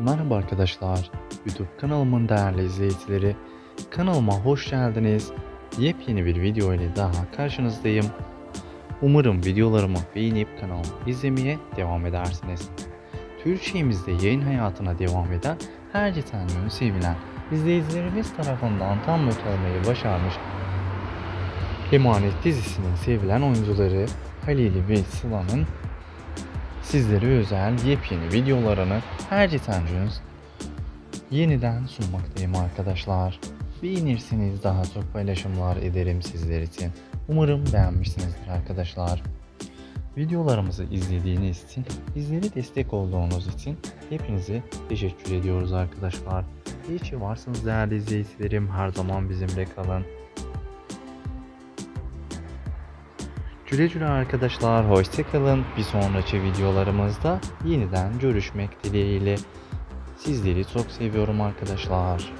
Merhaba arkadaşlar, YouTube kanalımın değerli izleyicileri. Kanalıma hoş geldiniz. Yepyeni bir video ile daha karşınızdayım. Umarım videolarımı beğenip kanalımı izlemeye devam edersiniz. Türkçemizde yayın hayatına devam eden her geçen gün sevilen izleyicilerimiz tarafından tam not almayı başarmış Emanet dizisinin sevilen oyuncuları Halil ve Sıla'nın sizlere özel yepyeni videolarını her gün yeniden sunmaktayım arkadaşlar. Beğenirseniz daha çok paylaşımlar ederim sizler için. Umarım beğenmişsinizdir arkadaşlar. Videolarımızı izlediğiniz için, bizlere destek olduğunuz için hepinize teşekkür ediyoruz arkadaşlar. İyi ki varsınız değerli izleyicilerim. Her zaman bizimle kalın. Güle güle arkadaşlar, hoşçakalın. Bir sonraki videolarımızda yeniden görüşmek dileğiyle. Sizleri çok seviyorum arkadaşlar.